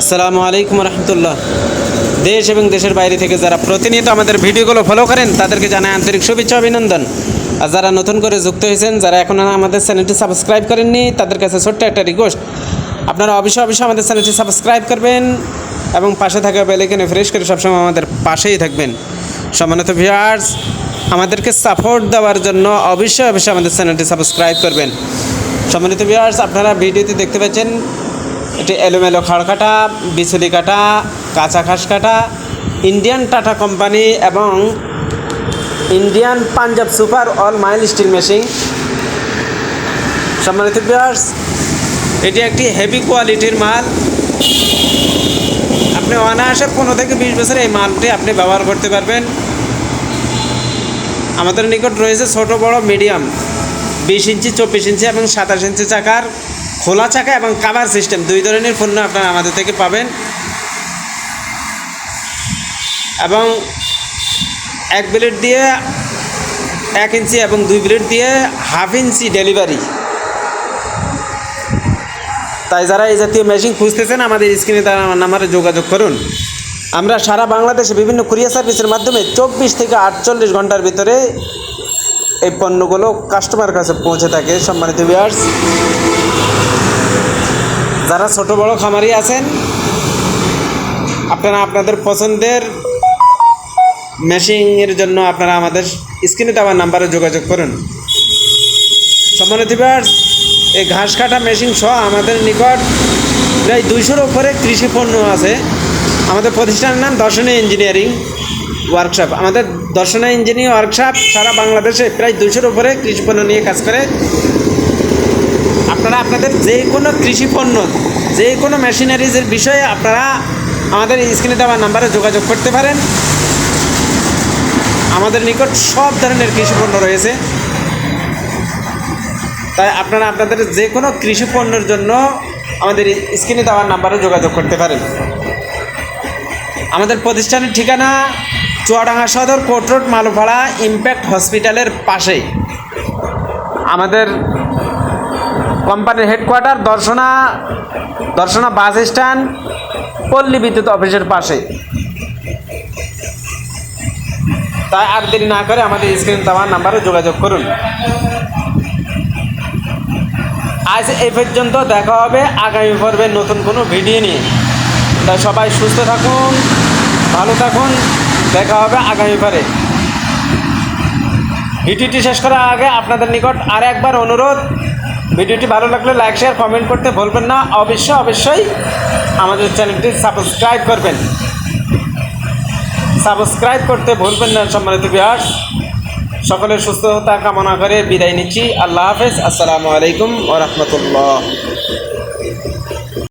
আসসালামু আলাইকুম রহমতুল্লাহ। দেশ এবং দেশের বাইরে থেকে যারা প্রতিনিয়ত আমাদের ভিডিওগুলো ফলো করেন, তাদেরকে জানাই আন্তরিক শুভেচ্ছা, অভিনন্দন। আর যারা নতুন করে যুক্ত হয়েছেন, যারা এখন আমাদের চ্যানেলটি সাবস্ক্রাইব করেননি, তাদের কাছে ছোট্ট একটা রিকোয়েস্ট আপনারা অবশ্যই অবশ্যই আমাদের চ্যানেলটি সাবস্ক্রাইব করবেন এবং পাশে থাকা বেলাইকেনে ফ্রেশ করে সবসময় আমাদের পাশেই থাকবেন। সম্মানিত ভিউয়ার্স আমাদেরকে সাপোর্ট দেওয়ার জন্য অবশ্যই অবশ্যই আমাদের চ্যানেলটি সাবস্ক্রাইব করবেন। সম্মানিত ভিউয়ার্স আপনারা ভিডিওতে দেখতে পাচ্ছেন এটি এলোমেলো খাড় কাটা, বিচুলি কাটা, কাঁচা ঘাস কাটা ইন্ডিয়ান টাটা কোম্পানি এবং Indian Punjab super all mile steel machine সম্মানিত ভিউয়ার্স এটি একটি হেভি কোয়ালিটির মাল। আপনি অনায়াসে পনেরো থেকে বিশ বছর এই মালটি আপনি ব্যবহার করতে পারবেন। আমাদের নিকট রয়েছে ছোট, বড় মিডিয়াম বিশ ইঞ্চি, চব্বিশ ইঞ্চি এবং সাতাশ ইঞ্চি চাকার। খোলা চাকা এবং কাভার সিস্টেম দুই ধরনের পণ্য আপনারা আমাদের থেকে পাবেন। এবং এক ব্লেড দিয়ে এক ইঞ্চি এবং দুই ব্লেড দিয়ে হাফ ইঞ্চি ডেলিভারি। তাই যারা এই জাতীয় মেশিন খুঁজতেছেন, আমাদের স্ক্রিনে তারা আমার নাম্বারে যোগাযোগ করুন। আমরা সারা বাংলাদেশে বিভিন্ন কুরিয়ার সার্ভিসের মাধ্যমে চব্বিশ থেকে আটচল্লিশ ঘণ্টার ভিতরে এই পণ্যগুলো কাস্টমার কাছে পৌঁছে থাকে, সম্মানিত ভিউয়ার্স যারা ছোট, বড় খামারি আছেন, আপনারা আপনাদের পছন্দের মেশিনের জন্য আপনারা আমাদের স্ক্রিনে দেওয়ার নাম্বারে যোগাযোগ করুন। সম্মানিত ভিউয়ার্স এই ঘাস কাটা মেশিন সহ আমাদের নিকট প্রায় দুইশোর উপরে কৃষি পণ্য আছে। আমাদের প্রতিষ্ঠানের নাম দর্শনী ইঞ্জিনিয়ারিং ওয়ার্কশপ আমাদের দর্শনা ইঞ্জিনিয়ারিং ওয়ার্কশপ সারা বাংলাদেশে প্রায় দুশোর উপরে কৃষি পণ্য নিয়ে কাজ করে। আপনারা আপনাদের যে কোনো কৃষি পণ্য, যে কোনো মেশিনারিজের বিষয়ে আপনারা আমাদের স্ক্রিনে দেওয়া নাম্বারে যোগাযোগ করতে পারেন। আমাদের নিকট সব ধরনের কৃষি পণ্য রয়েছে। তাই আপনারা আপনাদের যে কোনো কৃষি পণ্যের জন্য আমাদের স্ক্রিনে দেওয়ার নাম্বারে যোগাযোগ করতে পারেন। আমাদের প্রতিষ্ঠানের ঠিকানা চুয়াডাঙ্গা সদর কোর্ট রোড, মালুপাড়া ইম্প্যাক্ট হসপিটালের পাশেই। আমাদের কোম্পানির headquarter, Darshana Darshana bus stand, পল্লী বিদ্যুৎ অফিসের পাশে তাই আর দেরি না করে আমাদের স্ক্রিন দেওয়ার নাম্বারে যোগাযোগ করুন। আজ এই পর্যন্ত দেখা হবে আগামী পর্বে নতুন কোনো ভিডিও নিয়ে। তাই সবাই সুস্থ থাকুন, ভালো থাকুন। দেখা হবে আগামী পরে ভিডিওটি শেষ করার আগে আপনাদের নিকট আর একবার অনুরোধ, ভিডিওটি ভালো লাগলে লাইক, শেয়ার, কমেন্ট করতে ভুলবেন না। অবশ্যই অবশ্যই আমাদের চ্যানেলটি সাবস্ক্রাইব করবেন। সাবস্ক্রাইব করতে ভুলবেন না, সম্মানিত বিহার সকলের সুস্থতা কামনা করে বিদায় নিচ্ছি। আল্লাহ হাফেজ। আসসালামু আলাইকুম ও রহমতুল্লাহ।